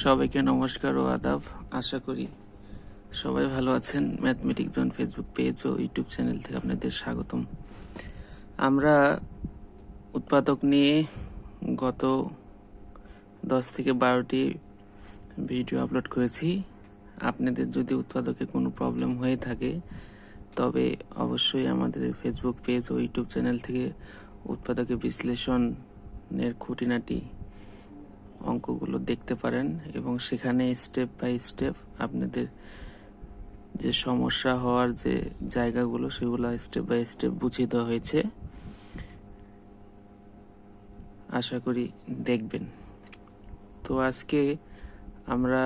সবাইকে নমস্কার ও আদাব। আশা করি সবাই ভালো আছেন। ম্যাথমেটিক জোন ফেসবুক পেজ ও ইউটিউব চ্যানেল থেকে আপনাদের স্বাগতম। আমরা উৎপাদক নিয়ে গত দশ থেকে বারোটি ভিডিও আপলোড করেছি। আপনাদের যদি উৎপাদকে কোনো প্রবলেম হয়ে থাকে, তবে অবশ্যই আমাদের ফেসবুক পেজ ও ইউটিউব চ্যানেল থেকে উৎপাদকের বিশ্লেষণের খুঁটিনাটি অঙ্কগুলো দেখতে পারেন এবং সেখানে স্টেপ বাই স্টেপ আপনাদের যে সমস্যা হওয়ার যে জায়গাগুলো, সেগুলো স্টেপ বাই স্টেপ বুঝিয়ে দেওয়া হয়েছে। আশা করি দেখবেন। তো আজকে আমরা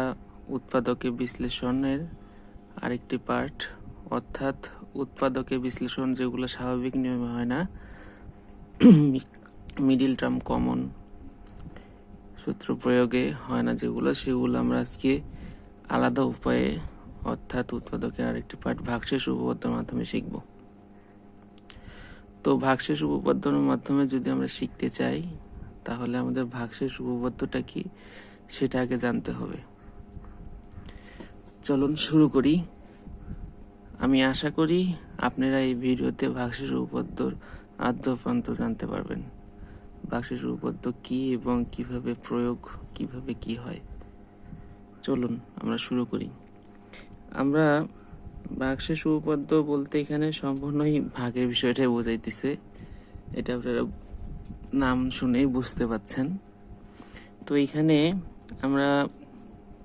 উৎপাদকে বিশ্লেষণের আরেকটি পার্ট, অর্থাৎ উৎপাদকে বিশ্লেষণ যেগুলো স্বাভাবিক নিয়মে হয় না, মিডিল টার্ম কমন সূত্র প্রয়োগে হয় না যেগুলো, সেগুলো আমরা আজকে আলাদা উপায়ে, অর্থাৎ উৎপাদকের আরেকটি পার্ট ভাগশেষ উপপাদ্যের মাধ্যমে শিখব। তো ভাগশেষ উপপাদ্যের মাধ্যমে যদি আমরা শিখতে চাই, তাহলে আমাদের ভাগশেষ উপপাদ্যটা কি, সেটা আগে জানতে হবে। চলুন শুরু করি। আমি আশা করি আপনারা এই ভিডিওতে ভাগশেষ উপপাদ্যর আদ্য প্রান্ত জানতে পারবেন। বাক্সের উপপাদ্য কি এবং কীভাবে প্রয়োগ, কীভাবে কি হয়? চলুন, আমরা শুরু করি। আমরা বাক্সের উপপাদ্য বলতে এখানে সম্পূর্ণই ভাগের বিষয়টাই বোঝাইতেছে। এটা আপনারা নাম শুনেই বুঝতে পাচ্ছেন। তো এখানে আমরা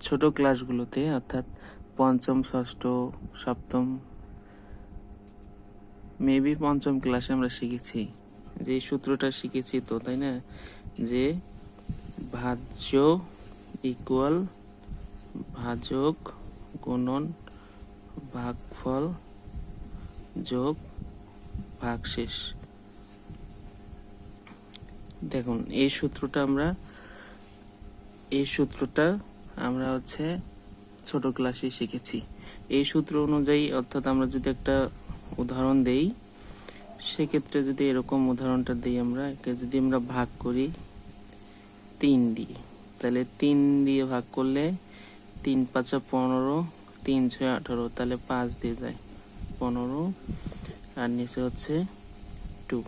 ছোট ক্লাসগুলোতে, অর্থাৎ পঞ্চম, ষষ্ঠ, সপ্তম, মেবি পঞ্চম ক্লাসে আমরা শিখেছি। যে সূত্রটা শিখেছি তো, তাই না? যে ভাজ্য ইকুয়াল ভাজক গুণন ভাগফল যোগ ভাগশেষ। দেখুন, এই সূত্রটা আমরা, এই সূত্রটা আমরা হচ্ছে ছোট ক্লাসে শিখেছি। এই সূত্র অনুযায়ী অর্থাৎ আমরা যদি একটা উদাহরণ দেই সেক্ষেত্রে যদি এরকম উদাহরণটা দিই আমরা, একে যদি আমরা ভাগ করি তিন দিয়ে, তাহলে তিন দিয়ে ভাগ করলে তিন পাঁচা পনেরো, তিন ছয় আঠারো, তাহলে পাঁচ দিয়ে যায় পনেরো, আর নিচে হচ্ছে টু।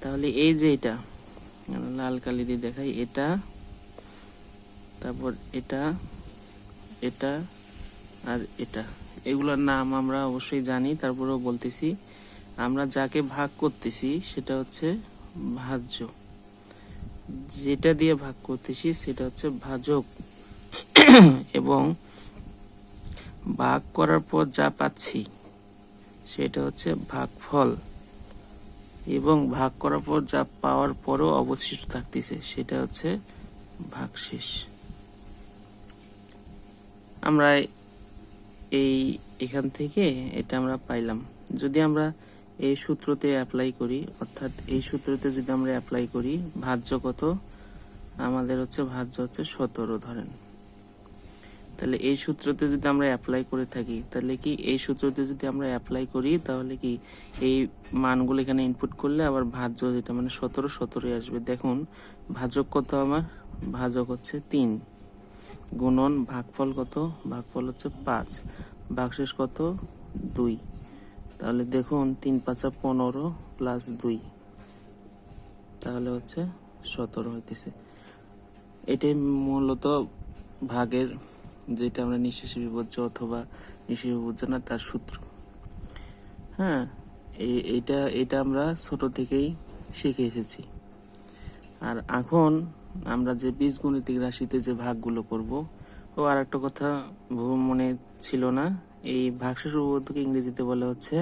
তাহলে এই যে এটা লাল কালি দিয়ে দেখাই, এটা, তারপর এটা এটা, আর এটা। এগুলোর নাম আমরা অবশ্যই জানি, তারপরেও বলতেছি। আমরা যাকে ভাগ করতেছি সেটা হচ্ছে ভাজ্য। যেটা দিয়ে ভাগ করতেছি সেটা হচ্ছে ভাজক। এবং ভাগ করার পর যা পাচ্ছি সেটা হচ্ছে ভাগফল। এবং ভাগ করার পর যা পাওয়ার পরও অবশিষ্ট থাকতেছে সেটা হচ্ছে ভাগশেষ। আমরা এই এখান থেকে এটা আমরা পাইলাম। যদি আমরা এই সূত্রতে অ্যাপ্লাই করি। অর্থাৎ এই সূত্রতে যদি আমরা অ্যাপ্লাই করি, ভাজ্য কত? আমাদের হচ্ছে ভাজ্য হচ্ছে সতেরো ধরেন। তাহলে এই সূত্রতে যদি আমরা অ্যাপ্লাই করে থাকি, তাহলে কি এই সূত্রতে যদি আমরা অ্যাপ্লাই করি, তাহলে কি এই মানগুলো এখানে ইনপুট করলে আবার ভাজ্য যেটা মানে সতেরো সতেরোই আসবে। দেখুন, ভাজক কত আমার? ভাজক হচ্ছে তিন। গুণন ভাগফল কত? ভাগফল হচ্ছে পাঁচ। ভাগশেষ কত? দুই। তাহলে দেখুন, তিন পাঁচা পনেরো প্লাস দুই। তাহলে হচ্ছে সতেরো হইতেছে। এটাই মূলত ভাগের যেটা আমরা নিঃশেষী বিভজ্য অথবা নিঃশেষী বিভজ্য না, তার সূত্র। হ্যাঁ এইটা এটা আমরা ছোট থেকেই শিখে এসেছি। আর এখন আমরা যে বীজগণিতিক রাশিতে যে ভাগগুলো করব, ও আর একটা কথা মনে ছিল না এই ভাগশেষ উপপাদ্যকে ইংরেজিতে বলা হচ্ছে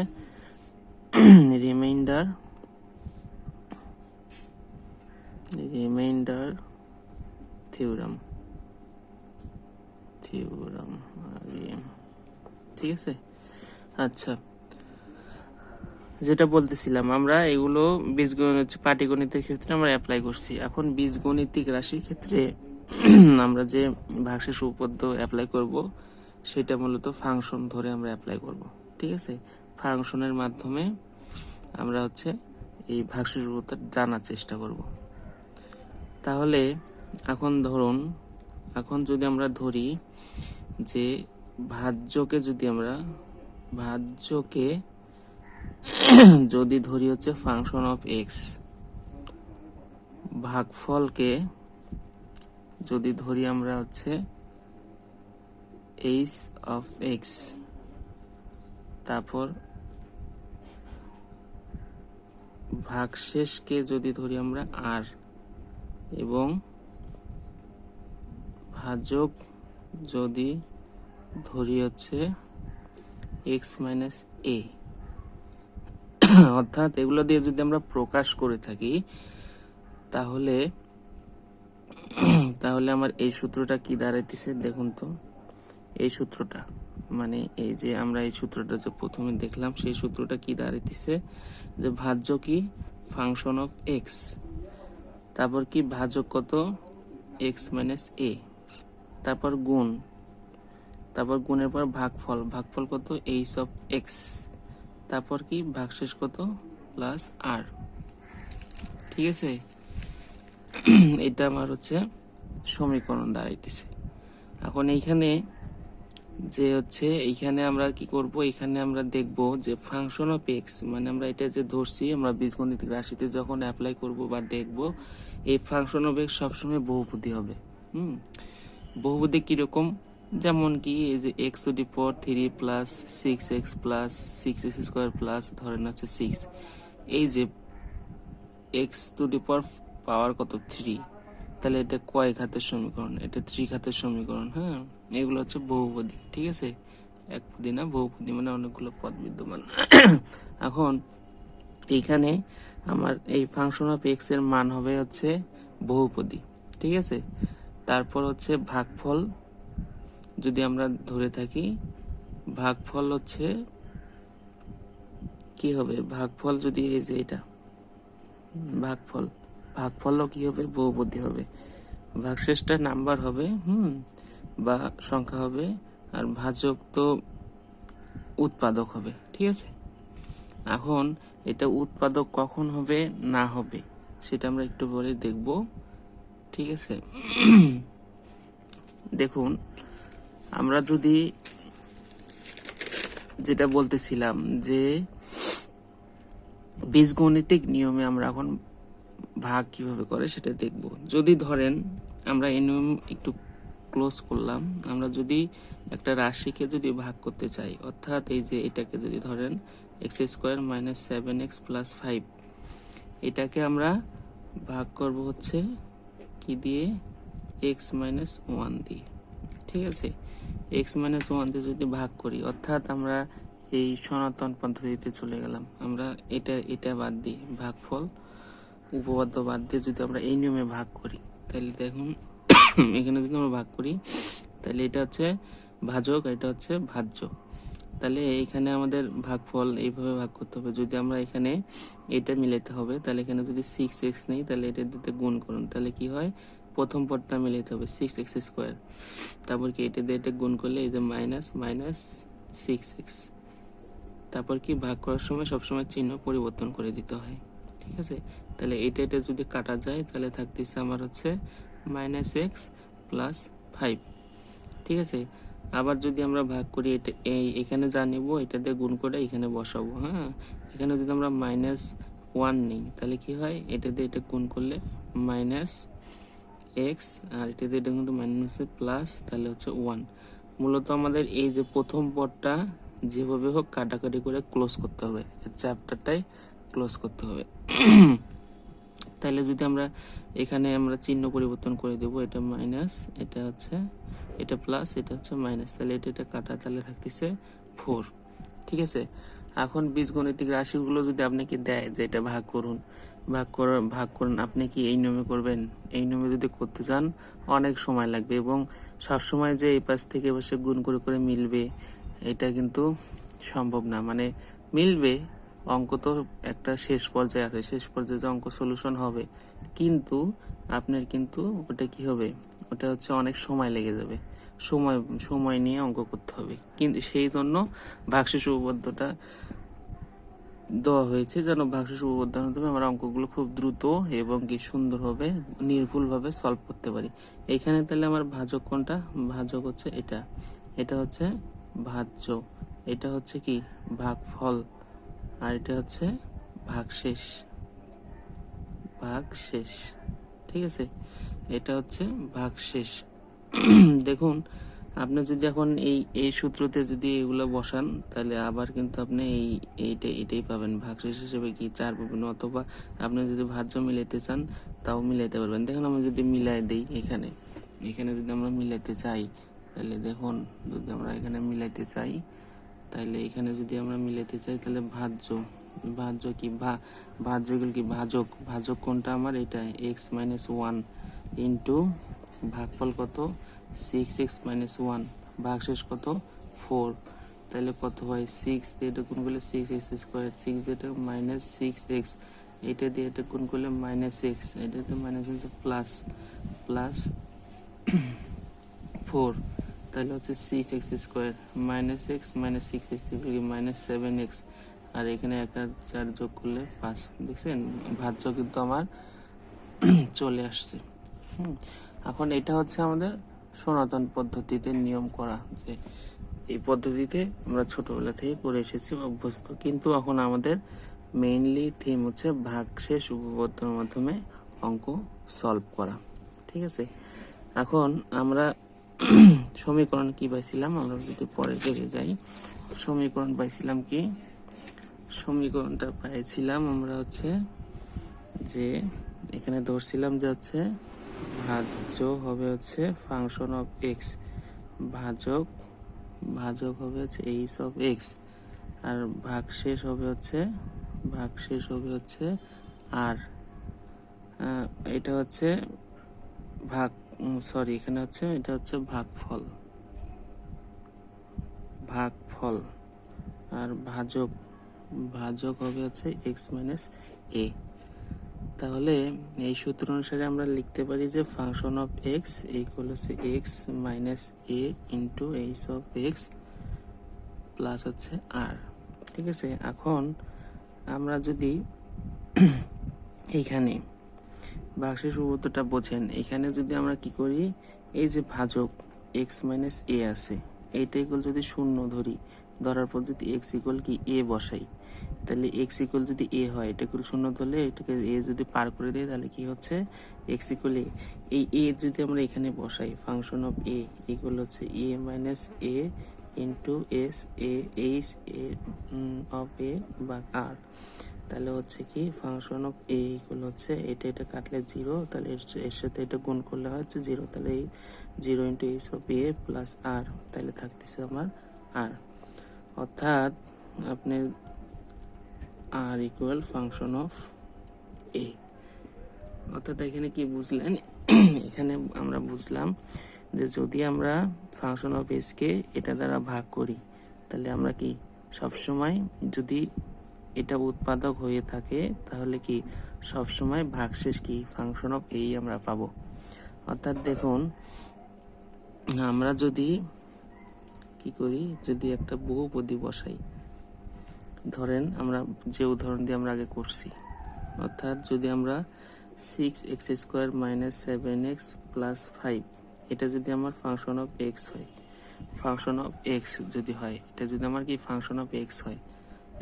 রিমাইন্ডার রিমাইন্ডার থিওরাম থিওরাম ঠিক আছে? আচ্ছা। যেটা বলতেছিলাম, আমরা এগুলো বীজগণিত, পাটিগণিতের ক্ষেত্রে আমরা অ্যাপ্লাই করছি। এখন বীজগণিতিক রাশির ক্ষেত্রে আমরা যে ভাগশেষ উপপাদ্য অ্যাপ্লাই করব সেটা মূলত ফাংশন ধরে আমরা অ্যাপ্লাই করব, ঠিক আছে? ফাংশনের মাধ্যমে আমরা হচ্ছে এই ভাগশেষ জানার চেষ্টা করব। তাহলে এখন ধরুন, এখন যদি আমরা ধরি যে ভাজ্যকে যদি আমরা, ভাজ্যকে যদি ধরি হচ্ছে ফাংশন অফ এক্স ভাগফলকে যদি ধরি আমরা হচ্ছে এইচ অফ এক্স তারপর ভাগশেষকে যদি ধরি আমরা আর এবং ভাজক যদি ধরি হচ্ছে এক্স মাইনাস এ অর্থাৎ এগুলো দিয়ে যদি আমরা প্রকাশ করে থাকি, তাহলে তাহলে আমার এই সূত্রটা কি দাঁড়াইতেছে দেখুন তো। এই সূত্রটা। মানে এই যে আমরা এই সূত্রটা যে প্রথমে দেখলাম, সেই সূত্রটা কি দাঁড়াইতেছে? যে ভাজ্য কি? ফাংশন অফ এক্স তারপর কি ভাজক কত? এক্স মাইনাস এ তারপর গুণ। তারপর গুণের পর ভাগফল। ভাগফল কত? এইচ অফ এক্স তারপর কি? ভাগশেষ কত? প্লাস আর ঠিক আছে? এটা আমার হচ্ছে সমীকরণ দাঁড়াইতেছে। এখন এইখানে যে হচ্ছে এইখানে আমরা কি করব? এখানে আমরা দেখব যে ফাংশন অফ এক্স মানে আমরা এটা যে ধরছি, আমরা বীজগণিত রাশিতে যখন অ্যাপ্লাই করব বা দেখব, এই ফাংশন অফ এক্স সবসময় বহুপদী হবে। হুম? বহুপদী কীরকম? যেমন কি এই যে x to the power three plus six x plus six x square plus ধরেন হচ্ছে সিক্স এই যে এক্স টু দি পর পাওয়ার কত? থ্রি তাহলে এটা কয় ঘাতের সমীকরণ? এটা থ্রি ঘাতের সমীকরণ হ্যাঁ? এগুলো হচ্ছে বহুপদী, ঠিক আছে? এক না, বহুপদী মানে অনেকগুলো পদ বিদ্যমান। এখন এইখানে আমার এই ফাংশন অফ এক্সের মান হবে হচ্ছে বহুপদী, ঠিক আছে? তারপর হচ্ছে ভাগফল, যদি আমরা ধরে থাকি, ভাগফল হচ্ছে কি হবে? ভাগফল যদি এই যে এটা, ভাগফল, ভাগফলও কি হবে? বহুপদী হবে। ভাগশেষটা নাম্বার হবে, হুম? বা সংখ্যা হবে, আর ভাজক তো উৎপাদক হবে, ঠিক আছে? এখন এটা উৎপাদক কখন হবে, না হবে, সেটা আমরা একটু পরে দেখব, ঠিক আছে? দেখুন, আমরা যদি যেটা বলতেছিলাম যে বীজগণিতিক নিয়মে আমরা এখন ভাগ কীভাবে করে সেটা দেখব। যদি ধরেন আমরা এই নিয়ম একটু ক্লোজ করলাম, আমরা যদি একটা রাশিকে যদি ভাগ করতে চাই, অর্থাৎ এই যে এটাকে যদি ধরেন x square minus seven x plus five এটাকে আমরা ভাগ করব হচ্ছে কি দিয়ে? এক্স মাইনাস ওয়ান দিয়ে, ঠিক আছে? এক্স মাইনাস ওয়ান দিয়ে যদি ভাগ করি, অর্থাৎ আমরা এই সনাতন পদ্ধতিতে চলে গেলাম, আমরা এটা এটা বাদ দিই ভাগফল উপপাদ্য বাদ দিয়ে যদি আমরা এই নিয়মে ভাগ করি, তাহলে দেখুন এখানে যদি আমরা ভাগ করি, তাহলে এটা হচ্ছে ভাজক এটা হচ্ছে ভাজ্য। তাহলে এখানে আমাদের ভাগফল এইভাবে ভাগ করতে হবে। যদি আমরা এখানে এটা মিলাতে হবে, তাহলে এখানে যদি সিক্স এক্স নেই, তাহলে এটা দিতে গুণ করুন। তাহলে কি হয়? প্রথম পদটা মিলাতে হবে সিক্স এক্স স্কোয়ার তারপর কি এটা দিয়ে এটা গুণ করলে, এই যে মাইনাস মাইনাস সিক্স এক্স তারপর কি ভাগ করার সময় সবসময় চিহ্ন পরিবর্তন করে দিতে হয়। ঠিক আছে? তাহলে এটা এটা যদি কাটা যায়, তাহলে থাকতেছে আমার হচ্ছে মাইনাস এক্স প্লাস ফাইভ ঠিক আছে? আবার যদি আমরা ভাগ করি, এটা এই এখানে যা নেব, এটা দিয়ে গুণ করে এখানে বসাবো হ্যাঁ? এখানে যদি আমরা মাইনাস ওয়ান নিই, তাহলে কি হয়? এটা দিয়ে এটা গুণ করলে মাইনাস এক্স আর এটা দিয়ে এটা কিন্তু মাইনাস প্লাস তাহলে হচ্ছে ওয়ান মূলত আমাদের এই যে প্রথম পদটা যেভাবে হোক, কাটাকাটি করে ক্লোজ করতে হবে। চ্যাপ্টারটাই ক্লোজ করতে হবে। তাহলে যদি আমরা এখানে আমরা চিহ্ন পরিবর্তন করে দেব, এটা মাইনাস এটা হচ্ছে, এটা প্লাস এটা হচ্ছে মাইনাস তাহলে এটা এটা কাটা তাহলে থাকতেছে ফোর ঠিক আছে? এখন বীজগণিতিক রাশিগুলো যদি আপনাকে দেয় যে এটা ভাগ করুন, ভাগ করার ভাগ করুন, আপনি কি এই নিয়মে করবেন? এই নিয়মে যদি করতে চান, অনেক সময় লাগবে এবং সবসময় যে এই পাশ থেকে বসে গুণ করে করে মিলবে, এটা কিন্তু সম্ভব না। মানে মিলবে অঙ্ক তো একটা শেষ পর্যায়ে আছে, শেষ পর্যায়ে অঙ্ক সলিউশন হবে। কিন্তু আপনার কিন্তু ওটা কি হবে? ওটা হচ্ছে অনেক সময় লেগে যাবে। সময় সময় নিয়ে অঙ্ক করতে হবে। কিন্তু সেই জন্য ভাগশেষ উপপাদ্যটা দেওয়া হয়েছে যেন ভাগশেষ উপপাদ্যের মাধ্যমে আমরা অঙ্কগুলো খুব দ্রুত এবং কি সুন্দরভাবে, নির্ভুলভাবে সলভ করতে পারি। এইখানে তাহলে আমার ভাজক কোনটা? ভাজক হচ্ছে এটা। এটা হচ্ছে ভাজ্য। এটা হচ্ছে কি? ভাগফল। আর এটা হচ্ছে ভাগশেষ ভাগশেষ ঠিক আছে? এটা হচ্ছে ভাগশেষ দেখুন, আপনি যদি এখন এই এই সূত্রতে যদি এগুলো বসান, তাহলে আবার কিন্তু আপনি এই, এইটা, এটাই পাবেন। ভাগশেষ হিসেবে কি চার পাবেন? অথবা আপনি যদি ভাজ্য মিলাইতে চান, তাও মিলাইতে পারবেন। দেখুন আমরা যদি মিলাই দেই এখানে এখানে যদি আমরা মিলাইতে চাই, তাহলে দেখুন, যদি আমরা এখানে মিলাইতে চাই তাহলে এখানে যদি আমরা মিলাইতে চাই তাহলে ভাজ্য। ভাজ্য কি? ভা ভাজ্যগুলো কি? ভাজক। ভাজক কোনটা আমার? এটা এক্স মাইনাস ওয়ান ইন্টু ভাগফল কত? সিক্স এক্স মাইনাস ওয়ান ভাগশেষ কত? ফোর তাহলে কত হয়? সিক্স দিয়ে এটা গুণ করলে সিক্স এক্স স্কোয়ার সিক্স দিয়ে এটা মাইনাস সিক্স এক্স এটা দিয়ে এটা গুণ করলে মাইনাস এক্স এটাতে মাইনাস হচ্ছে প্লাস প্লাস ফোর তাহলে হচ্ছে six x square minus x minus six x minus seven x আর এখানে এক আর চার যোগ করলে পাঁচ, দেখছেন? ভাজ্য কিন্তু আমার চলে আসছে। হুম। এখন এটা হচ্ছে আমাদের সনাতন পদ্ধতিতে নিয়ম করা যে এই পদ্ধতিতে আমরা ছোটবেলা থেকে করে এসেছি অভ্যস্ত। কিন্তু এখন আমাদের মেইনলি থিম হচ্ছে ভাগশেষ উপপাদ্যের মাধ্যমে অঙ্ক সলভ করা। ঠিক আছে? এখন আমরা সমীকরণ কি পাইছিলাম? আমরা যদি পরে দিকে যাই, সমীকরণ পাইছিলাম কি? সমীকরণটা পাইছিলাম আমরা হচ্ছে যে এখানে ধরছিলাম যে হচ্ছে ভাজ্য হবে হচ্ছে ফাংশন অফ এক্স ভাজক ভাজক হবে হচ্ছে এইচ অফ এক্স আর ভাগশেষ হবে হচ্ছে, ভাগশেষ হবে হচ্ছে আর এটা হচ্ছে ভাগ সরি এখানে হচ্ছে, এটা হচ্ছে ভাগফল। ভাগফল। আর ভাজক ভাজক হবে হচ্ছে এক্স মাইনাস এ তাহলে এই সূত্র অনুসারে আমরা লিখতে পারি যে ফাংশন অফ এক্স ইকুয়াল হচ্ছে x minus a into h of x plus হচ্ছে আর ঠিক আছে? এখন আমরা যদি এইখানে ভাগশেষ উপপাদ্যটা বোঝেন, এখানে যদি আমরা কি করি, এই যে ভাজক এক্স মাইনাস এ আছে, এইটা ইকুয়াল যদি শূন্য ধরি, ধরার পর যদি এক্স ইকুয়াল কি এ বসাই, তাহলে এক্স ইকুয়াল যদি এ হয়, এটা ইকুয়াল শূন্য ধরলে এটাকে এ যদি পার করে দেয়, তাহলে কি হচ্ছে এক্স ইকুয়াল এ এই এ যদি আমরা এখানে বসাই ফাংশন অফ এ ইকুয়াল হচ্ছে a minus a into s a h a of a বা আর তাহলে হচ্ছে কি ফাংশন অফ এ ইকুয়াল হচ্ছে এটা এটা কাটলে জিরো তাহলে এর- সাথে এটা গুণ করলে হচ্ছে জিরো তাহলে এই zero into h of a plus আর তাহলে থাকতেছে আমার আর অর্থাৎ আপনি আর ইকুয়াল ফাংশন অফ এ অর্থাৎ এখানে কি বুঝলেন? এখানে আমরা বুঝলাম যে যদি আমরা ফাংশন অফ এসকে এটা দ্বারা ভাগ করি, তাহলে আমরা কি সবসময় যদি এটা উৎপাদক হয়ে থাকে, তাহলে কি সবসময় ভাগশেষ কি? ফাংশন অফ এই আমরা পাবো। অর্থাৎ দেখুন, আমরা যদি কি করি? যদি একটা বহুপদী বসাই, ধরেন আমরা যে উদাহরণ দিয়ে আমরা আগে করছি, অর্থাৎ যদি আমরা six x square minus seven x plus five এটা যদি আমার ফাংশন অফ এক্স হয় ফাংশন অফ এক্স যদি হয়, এটা যদি আমার কি? ফাংশন অফ এক্স হয়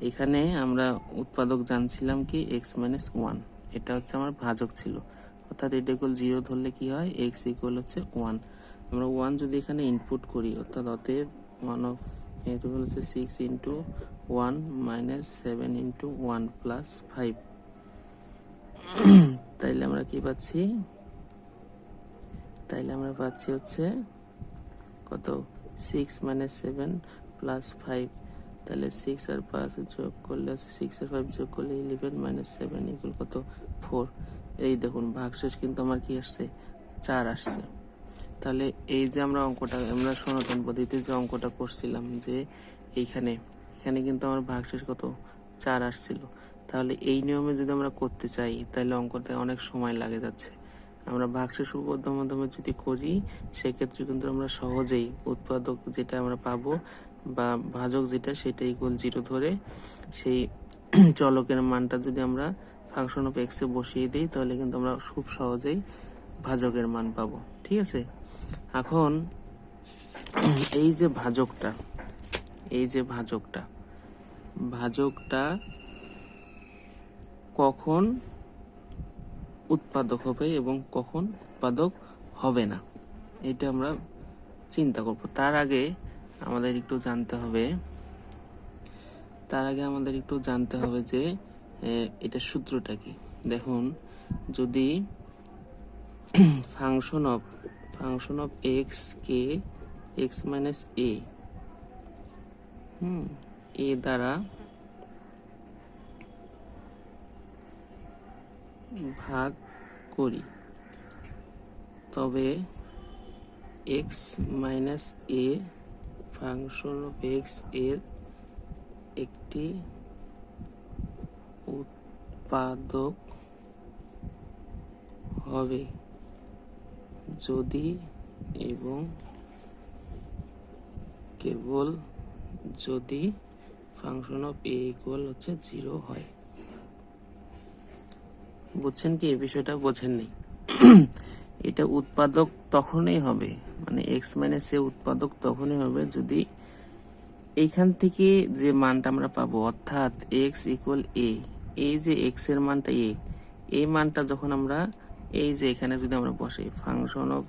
এখানে আমরা উৎপাদক জানছিলাম কি এক্স মাইনাস ওয়ান এটা হচ্ছে আমার ভাজক ছিল। অর্থাৎ এটা ইকুয়াল জিরো ধরলে কি হয়? এক্স ইকুয়াল হচ্ছে ওয়ান আমরা ওয়ান যদি এখানে ইনপুট করি, অর্থাৎ অতএব ওয়ান অফ এটা হচ্ছে six into one minus seven into one plus five তাইলে আমরা কি পাচ্ছি? তাইলে আমরা পাচ্ছি হচ্ছে কত? Six minus seven plus five তাহলে সিক্স আর পাঁচ যোগ করলে হচ্ছে সিক্স আর ফাইভ যোগ করলে ইলেভেন মাইনাস সেভেন ইকুয়াল কত? ফোর এই দেখুন, ভাগশেষ কিন্তু আমার কি আসছে? চার আসছে। তাহলে এই যে আমরা অঙ্কটা, আমরা সনাতন পদ্ধতিতে যে অঙ্কটা করছিলাম যে এইখানে, এখানে কিন্তু আমার ভাগশেষ কত? চার আসছিল। তাহলে এই নিয়মে যদি আমরা করতে চাই, তাহলে অঙ্কটা অনেক সময় লাগে যাচ্ছে। আমরা ভাগশেষ উপপাদ্যের মাধ্যমে যদি করি, সেক্ষেত্রে কিন্তু আমরা সহজেই উৎপাদক যেটা আমরা পাবো বা ভাজক যেটা সেটা ইকুয়াল জিরো ধরে সেই চলকের মানটা যদি আমরা ফাংশন অফ এক্সে বসিয়ে দিই, তাহলে কিন্তু আমরা খুব সহজেই ভাজকের মান পাবো। ঠিক আছে? এখন এই যে ভাজকটা, এই যে ভাজকটা ভাজকটা কখন উৎপাদক হবে এবং কখন উৎপাদক হবে না, এটা আমরা চিন্তা করব। তার আগে আমাদের একটু জানতে হবে। তার আগে আমাদের একটু জানতে হবে যে এটা সূত্রটা কি? দেখুন, যদি function of function of x K x minus a hmm a দ্বারা ভাগ করি, তবে x minus a function of এক্সের একটি উৎপাদক হবে যদি এবং কেবল যদি ফাংশন অফ এ ইকুয়াল হচ্ছে জিরো হয়। বুঝছেন কি? এই বিষয়টা বোঝেননি। এটা উৎপাদক তখনই হবে মানে এক্স মাইনাস এ উৎপাদক তখনই হবে যদি এইখান থেকে যে মানটা আমরা পাবো, অর্থাৎ এক্স ইকুয়াল এ এই যে এক্সের মানটা এ এই মানটা যখন আমরা, এই যে এখানে যদি আমরা বসাই ফাংশন অফ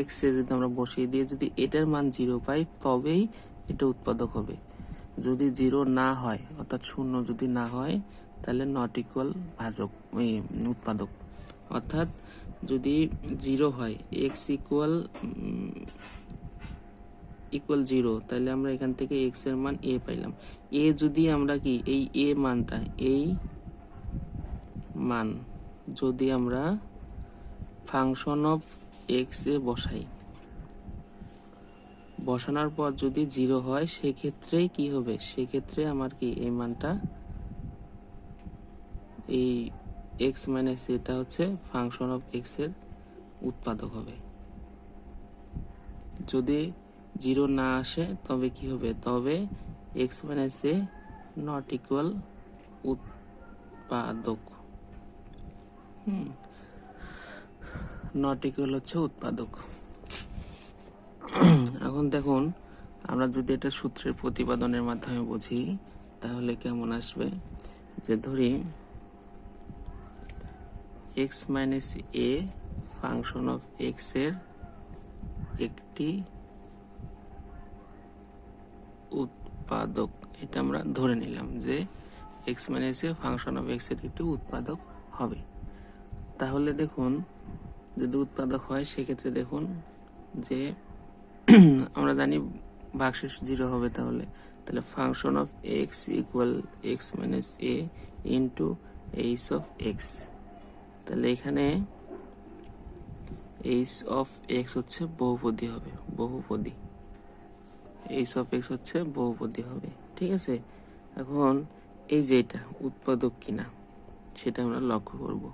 এক্স এ যদি আমরা বসিয়ে দিয়ে যদি এটার মান জিরো পাই, তবেই এটা উৎপাদক হবে। যদি জিরো না হয়, অর্থাৎ শূন্য যদি না হয়, তাহলে নট ইকুয়াল ভাজক উৎপাদক। অর্থাৎ যদি জিরো হয় এক্স ইকুয়াল ইকুয়াল জিরো তাহলে আমরা এখান থেকে এক্সের মান এ পাইলাম। এ যদি আমরা কি, এই এ মানটা, এই মান যদি আমরা ফাংশন অফ এক্স এ বসাই, বসানোর পর যদি জিরো হয় সেক্ষেত্রেই কি হবে? সেক্ষেত্রে আমার কি, এই মানটা, এই এক্স মাইনাস এটা হচ্ছে ফাংশন অফ এক্সের উৎপাদক হবে। যদি জিরো না আসে, তবে কি হবে? তবে x minus a not equal উৎপাদক। হুম নট ইকুয়াল হচ্ছে উৎপাদক। এখন দেখুন, আমরা যদি এটা সূত্রের প্রতিপাদনের মাধ্যমে বুঝি, তাহলে কেমন আসবে? যে ধরি x minus a function of এক্সের একটি উৎপাদক। এটা আমরা ধরে নিলাম যে x minus a function of এক্সের একটি উৎপাদক হবে। তাহলে দেখুন, যদি উৎপাদক হয়, সেক্ষেত্রে দেখুন যে আমরা জানি ভাগশেষ জিরো হবে তাহলে। তাহলে function of x equal x minus a into h of x তাহলে এখানে এইচ অফ এক্স হচ্ছে বহুপদী হবে, বহুপদী। এইচ অফ এক্স হচ্ছে বহুপদী হবে, ঠিক আছে? এখন এই যে এটা, উৎপাদক কিনা, সেটা আমরা লক্ষ্য করব।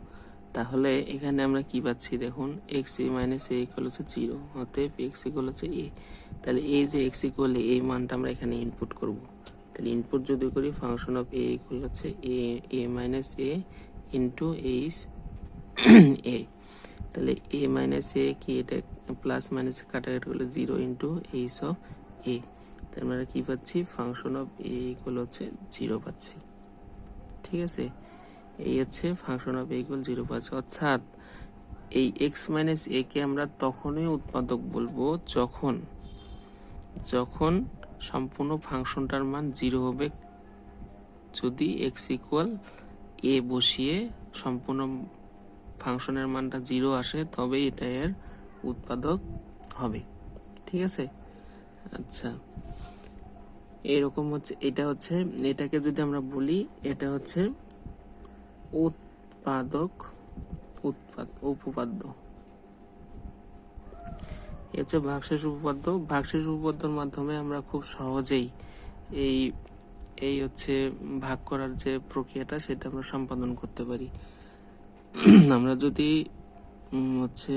তাহলে এখানে আমরা কি পাচ্ছি দেখুন x a minus a equal হচ্ছে জিরো অতএব এক্স ইকুয়াল হচ্ছে এ তাহলে এই যে এক্স ইকুয়াল এই মানটা আমরা এখানে ইনপুট করব। তাহলে ইনপুট যদি করি ফাংশন অফ এ ইকুয়াল হচ্ছে a a minus a into h a তাহলে এ মাইনাস এ কি? এটা প্লাস মাইনাস কাটাকাটি zero into h of a তার আমরা কি পাচ্ছি? ফাংশন অফ এ ইকুয়াল হচ্ছে জিরো পাচ্ছি। ঠিক আছে? এই হচ্ছে ফাংশন অফ ইকুয়াল জিরো পাচ্ছি। অর্থাৎ এই এক্স মাইনাস এ কে আমরা তখনই উৎপাদক বলব যখন যখন সম্পূর্ণ ফাংশনটার মান জিরো হবে। যদি এক্স ইকুয়াল এ বসিয়ে সম্পূর্ণ ফাংশনের মানটা জিরো আসে তবে এটা এর উৎপাদক হবে। ঠিক আছে? আচ্ছা। এরকম হচ্ছে, এটা হচ্ছে, এটাকে যদি আমরা বলি, এটা হচ্ছে উৎপাদক উৎপাদ, উপপাদ্য। এ হচ্ছে ভাগশেষ উপপাদ্য। ভাগশেষ উপপাদ্যর মাধ্যমে আমরা খুব সহজেই এই এই হচ্ছে ভাগ করার যে প্রক্রিয়াটা, সেটা আমরা সম্পাদন করতে পারি। আমরা যদি হচ্ছে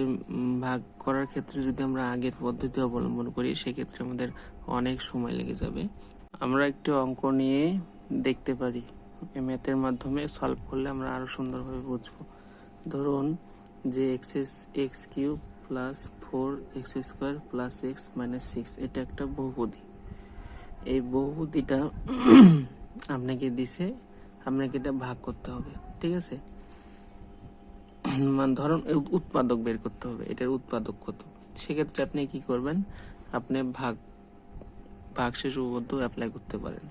ভাগ করার ক্ষেত্রে যদি আমরা আগের পদ্ধতি অবলম্বন করি, সেক্ষেত্রে আমাদের অনেক সময় লেগে যাবে। আমরা একটু অঙ্ক নিয়ে দেখতে পারি। ম্যাথের মাধ্যমে সলভ করলে আমরা আরও সুন্দরভাবে বুঝব। ধরুন যে x is x cube plus four x square plus x minus six, এটা একটা বহুপদী। এই বহুপদীটা আপনাকে দিছে, আপনাকে এটা ভাগ করতে হবে, ঠিক আছে? ধরুন উৎপাদক বের করতে হবে, এটার উৎপাদক কত? সেক্ষেত্রে আপনি কি করবেন? আপনি ভাগ ভাগ শেষ উপপাদ্য অ্যাপ্লাই করতে পারেন।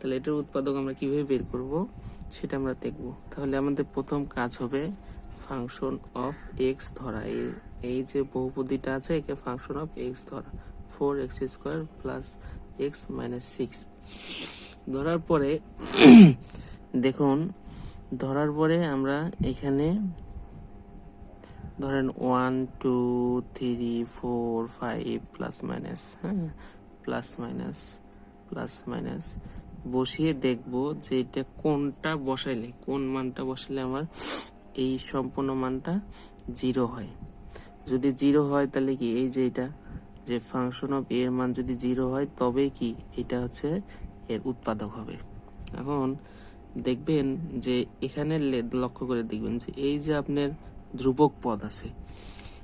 তাহলে এটার উৎপাদক আমরা কীভাবে বের করব? সেটা আমরা দেখব। তাহলে আমাদের প্রথম কাজ হবে ফাংশন অফ এক্স ধরা। এই এই যে বহুপদীটা আছে, একে ফাংশন অফ এক্স ধরা। Four x square plus x minus six ধরার পরে, দেখুন, ধরার পরে আমরা এখানে ধরেন one two three four five plus minus হ্যাঁ? প্লাস মাইনাস প্লাস মাইনাস বসিয়ে দেখব যে এটা কোনটা বসাইলে, কোন মানটা বসাইলে আমার এই সম্পূর্ণ মানটা জিরো হয়। যদি জিরো হয় তাহলে কি এই যে এটা, যে ফাংশন অফ এর মান যদি জিরো হয়, তবে কি এটা হচ্ছে এর উৎপাদক হবে। এখন দেখবেন যে এখানে লক্ষ্য করে দেখবেন যে এই যে আপনার ধ্রুবক পদ আছে।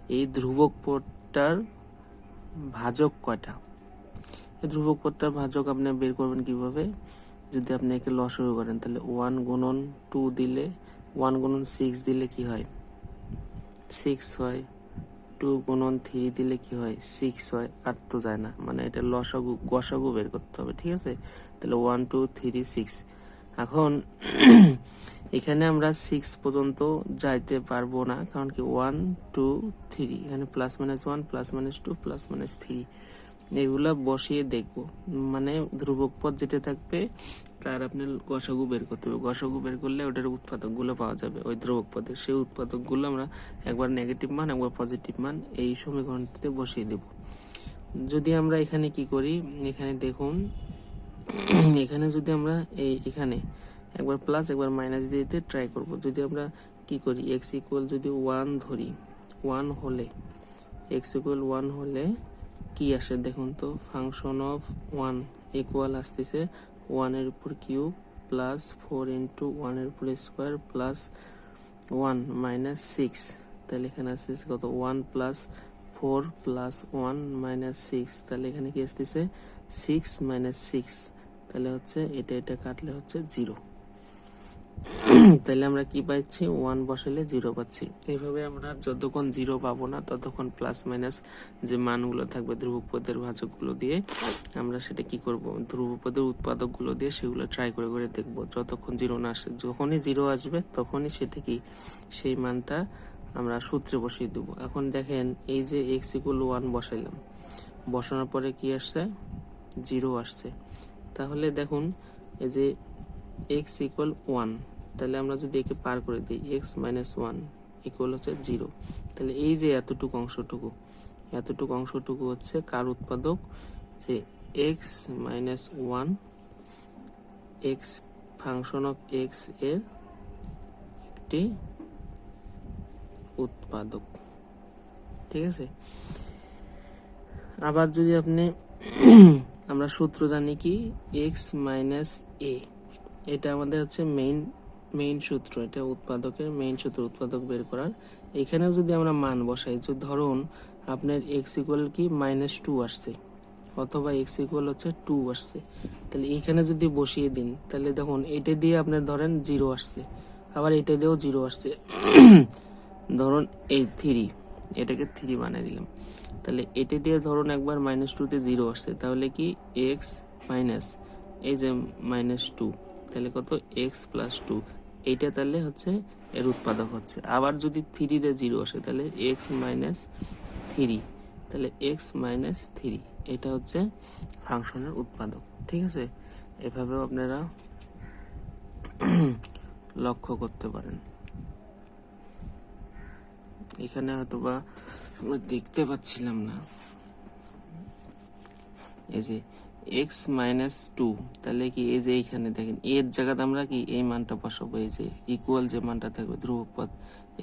এই ধ্রুবক পদটার ভাজক কয়টা? এই ধ্রুবক পদটার ভাজক আপনি বের করবেন কীভাবে? যদি আপনি একে লসগু করেন, তাহলে ওয়ান গুণন টু দিলে ওয়ান গুণন সিক্স দিলে কি হয়? সিক্স হয়। টু গুণন থ্রি দিলে কি হয়? সিক্স হয়। আর তো যায় না। মানে এটা লসাগু, গসাগু বের করতে হবে, ঠিক আছে? তাহলে ওয়ান টু থ্রি সিক্স এখন এখানে আমরা সিক্স পর্যন্ত যাইতে পারব না, কারণ কি ওয়ান টু থ্রি এখানে plus minus one plus minus two plus minus three এগুলা বসিয়ে দেখব। মানে ধ্রুবক পদ যেটা থাকবে, তার আপনি গসাগু বের করতে হবে। গসাগু বের করলে ওটার উৎপাদকগুলো পাওয়া যাবে, ওই ধ্রুবক পদের। সেই উৎপাদকগুলো আমরা একবার নেগেটিভ মান, একবার পজিটিভ মান এই সমীকরণটিতে বসিয়ে দেব। যদি আমরা এখানে কি করি, এখানে দেখুন, এখানে যদি আমরা এই, এখানে একবার প্লাস একবার মাইনাস দিয়ে দিতে ট্রাই করব। যদি আমরা কি করি এক্স ইকুয়াল যদি ওয়ান ধরি ওয়ান হলে এক্স ইকুয়াল ওয়ান হলে কি আসে দেখুন তো? ফাংশন অফ ওয়ান ইকুয়াল আসতেছে ওয়ানের উপর কিউব প্লাস ফোর ইন্টু ওয়ানের উপর square plus one minus six তাহলে এখানে আসতেছে কত? One plus four plus one minus six তাহলে এখানে কি আসতেছে? সিক্স মাইনাস সিক্স তাহলে হচ্ছে এটা এটা কাটলে হচ্ছে জিরো তাহলে আমরা কি পাচ্ছি? ওয়ান বসালে জিরো পাচ্ছি। এইভাবে আমরা যতক্ষণ জিরো পাবো না, ততক্ষণ প্লাস মাইনাস যে মানগুলো থাকবে ধ্রুবপদের ভাজকগুলো দিয়ে আমরা সেটা কি করব? ধ্রুবপদের উৎপাদকগুলো দিয়ে সেগুলো ট্রাই করে করে দেখব। যতক্ষণ জিরো না আসে, যখনই জিরো আসবে, তখনই সেটা কি? সেই মানটা আমরা সূত্রে বসিয়ে দেব। এখন দেখেন, এই যে এক্স ইকুয়াল ওয়ান বসাইলাম, বসানোর পরে কি আসছে? জিরো আসছে। তাহলে দেখুন, এই যে এক্স ইকুয়াল ওয়ান তাহলে আমরা যদি একে পার করে দিই এক্স মাইনাস ওয়ান ইকুয়াল হচ্ছে জিরো তাহলে এই যে এতটুকু অংশটুকু এতটুকু অংশটুকু হচ্ছে কার উৎপাদক? যে x minus one x function of এক্সের একটি উৎপাদক। ঠিক আছে? আবার যদি আপনি আমরা সূত্র জানি কি? এক্স মাইনাস এ এটা আমাদের হচ্ছে মেইন মেইন সূত্র, এটা উৎপাদকের মেইন সূত্র, উৎপাদক বের করার। এখানেও যদি আমরা মান বসাই, যে ধরুন আপনার এক্স ইকুয়াল কি মাইনাস টু আসছে, অথবা এক্স ইকুয়াল হচ্ছে টু আসছে, তাহলে এখানে যদি বসিয়ে দিন, তাহলে দেখুন এটা দিয়ে আপনার ধরেন জিরো আসছে, আবার এটা দিয়েও জিরো আসছে। ধরুন এই থ্রি এটাকে থ্রি বানিয়ে দিলাম। তাহলে এটা দিয়ে ধরুন একবার মাইনাস টুতে জিরো আসছে, তাহলে কি এক্স মাইনাস এই যে মাইনাস টু তাহলে কত? এক্স প্লাস টু এইটা তাহলে হচ্ছে এর উৎপাদক হচ্ছে। আবার যদি থ্রিতে জিরো আসে, তাহলে এক্স মাইনাস থ্রি তাহলে এক্স মাইনাস থ্রি এটা হচ্ছে ফাংশনের উৎপাদক, ঠিক আছে? এভাবেও আপনারা লক্ষ্য করতে পারেন। এখানে হয়তো বা আমরা দেখতে পাচ্ছিলাম না। এই যে এক্স মাইনাস টু তাহলে কি এই যে এইখানে দেখেন এর জায়গাতে আমরা কি এই মানটা বসাবো, এই যে ইকুয়াল যে মানটা থাকবে ধ্রুবক পদ।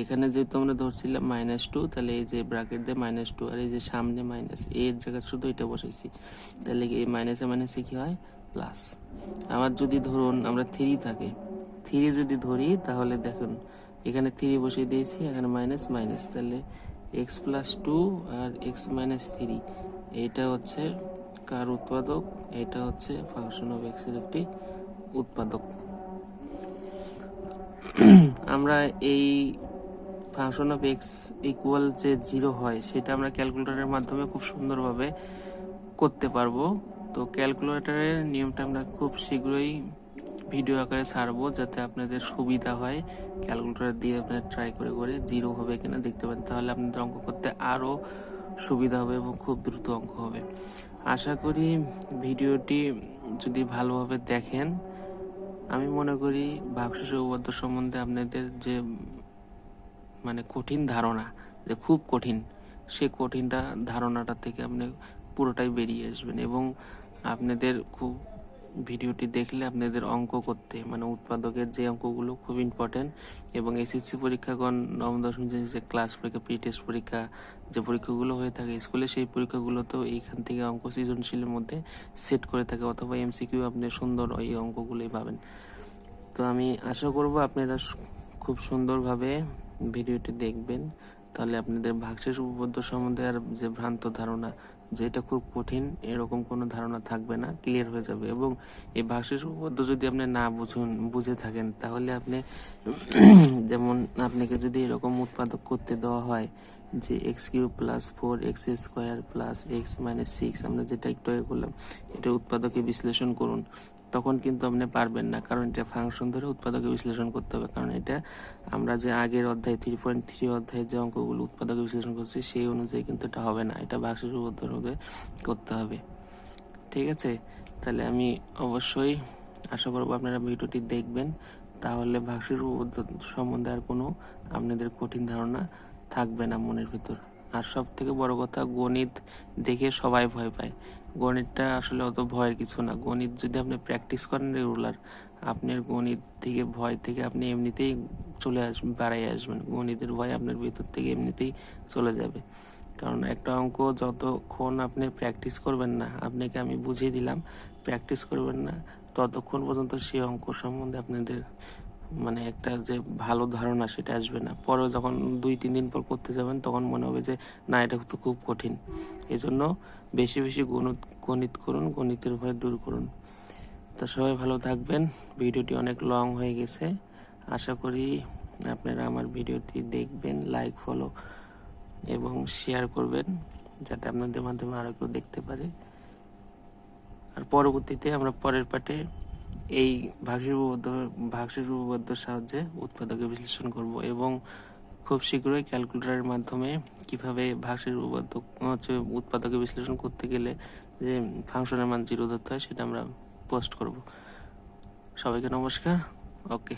এখানে যেহেতু আমরা ধরছিলাম মাইনাস টু তাহলে এই যে ব্র্যাকেট দিয়ে মাইনাস টু আর এই যে সামনে মাইনাস এর জায়গা শুধু এটা বসাইছি, তাহলে কি এই মাইনাসে মাইনাসে কি হয়? প্লাস আবার যদি ধরুন আমরা থ্রি থাকে থ্রি যদি ধরি, তাহলে দেখুন, এখানে থ্রি বসিয়ে দিয়েছি, এখানে মাইনাস মাইনাস তাহলে এক্স প্লাস টু আর এক্স মাইনাস থ্রি এটা হচ্ছে কার উৎপাদক? এটা হচ্ছে ফাংশন অফ এক্সের একটি উৎপাদক। আমরা এই ফাংশন অফ এক্স ইকুয়াল যে জিরো হয়, সেটা আমরা ক্যালকুলেটরের মাধ্যমে খুব সুন্দরভাবে করতে পারব। তো ক্যালকুলেটরের নিয়মটা আমরা খুব শীঘ্রই ভিডিও আকারে ছাড়বো, যাতে আপনাদের সুবিধা হয়। ক্যালকুলেটর দিয়ে আপনারা ট্রাই করে করে জিরো হবে কিনা দেখতে পারেন। তাহলে আপনাদের অঙ্ক করতে আরও সুবিধা হবে এবং খুব দ্রুত অঙ্ক হবে। আশা করি ভিডিওটি যদি ভালোভাবে দেখেন, আমি মনে করি ভাগশেষ উপপাদ্য সম্বন্ধে আপনাদের যে মানে কঠিন ধারণা, যে খুব কঠিন, সে কঠিনটা ধারণাটা থেকে আপনি পুরোটাই বেরিয়ে আসবেন এবং আপনাদের খুব ভিডিওটি দেখলে আপনাদের অঙ্ক করতে মানে উৎপাদকের যে অঙ্কগুলো খুব ইম্পর্টেন্ট এবং এসএসসি পরীক্ষাগণ নবম, দশম যে ক্লাস পরীক্ষা প্রি টেস্ট পরীক্ষা যে পরীক্ষাগুলো হয়ে থাকে স্কুলে সেই পরীক্ষাগুলোতেও এইখান থেকে অঙ্ক সৃজনশীলের মধ্যে সেট করে থাকে, অথবা এমসিকিউ আপনি সুন্দর ওই অঙ্কগুলোই পাবেন। তো আমি আশা করব আপনারা খুব সুন্দরভাবে ভিডিওটি দেখবেন। তাহলে আপনাদের ভাগশেষ উপপাদ্য সম্বন্ধে আর যে ভ্রান্ত ধারণা যেটা খুব কঠিন, এরকম কোনো ধারণা থাকবে না ক্লিয়ার হয়ে যাবে। এবং এই ভাষা উপপাদ্য যদি আপনি না বুঝুন, বুঝে থাকেন, তাহলে আপনি যেমন আপনাকে যদি এরকম উৎপাদক করতে দেওয়া হয় যে x cube plus four x square plus x minus six আমরা যেটা একটু আগে করলাম, এটা উৎপাদকে বিশ্লেষণ করুন। তখন কিন্তু আপনি পারবেন না, কারণ এটা ফাংশন ধরে উৎপাদকে বিশ্লেষণ করতে হবে। কারণ এটা আমরা যে আগের অধ্যায় থ্রি পয়েন্ট থ্রি অধ্যায়ে যে অঙ্কগুলো উৎপাদকে বিশ্লেষণ করছি, সেই অনুযায়ী কিন্তু এটা হবে না। এটা উপপাদ্যের মধ্যে করতে হবে। ঠিক আছে? তাহলে আমি অবশ্যই আশা করব আপনারা ভিডিওটি দেখবেন। তাহলে উপপাদ্য সম্বন্ধে আর কোনো আপনাদের কঠিন ধারণা থাকবে না মনের ভিতর। আর সব থেকে বড় কথা, গণিত দেখে সবাই ভয় পায়। গণিতটা আসলে অত ভয়ের কিছু না। গণিত যদি আপনি প্র্যাকটিস করেন রেগুলার আপনার গণিত থেকে ভয় থেকে আপনি এমনিতেই চলে আসবেন বাড়াই আসবেন। গণিতের ভয় আপনার ভিতর থেকে এমনিতেই চলে যাবে। কারণ একটা অঙ্ক যতক্ষণ আপনি প্র্যাকটিস করবেন না, আপনাকে আমি বুঝিয়ে দিলাম প্র্যাকটিস করবেন না, ততক্ষণ পর্যন্ত সেই অঙ্ক সম্বন্ধে আপনাদের মানে একটা যে ভালো ধারণা সেটা আসবে না। পরে যখন দুই, তিন দিন পর করতে যাবেন, তখন মনে হবে যে, না, এটা তো খুব কঠিন। এজন্য বেশি বেশি গণিত গণিত করুন, গণিতের ভয় দূর করুন। তা সবাই ভালো থাকবেন। ভিডিওটি অনেক লং হয়ে গেছে। আশা করি আপনারা আমার ভিডিওটি দেখবেন লাইক ফলো এবং শেয়ার করবেন, যাতে আপনাদের মাধ্যমে আরও কেউ দেখতে পারে। আর পরবর্তীতে আমরা পরের পাটে এই ভাগশেষ ভাগশেষ সাহায্যে উৎপাদকে বিশ্লেষণ করব এবং খুব শীঘ্রই ক্যালকুলেটরের মাধ্যমে কীভাবে ভাগশেষ হচ্ছে উৎপাদকে বিশ্লেষণ করতে গেলে যে ফাংশনের মান জিরো ধরতে হয় সেটা আমরা পোস্ট করব। সবাইকে নমস্কার। ওকে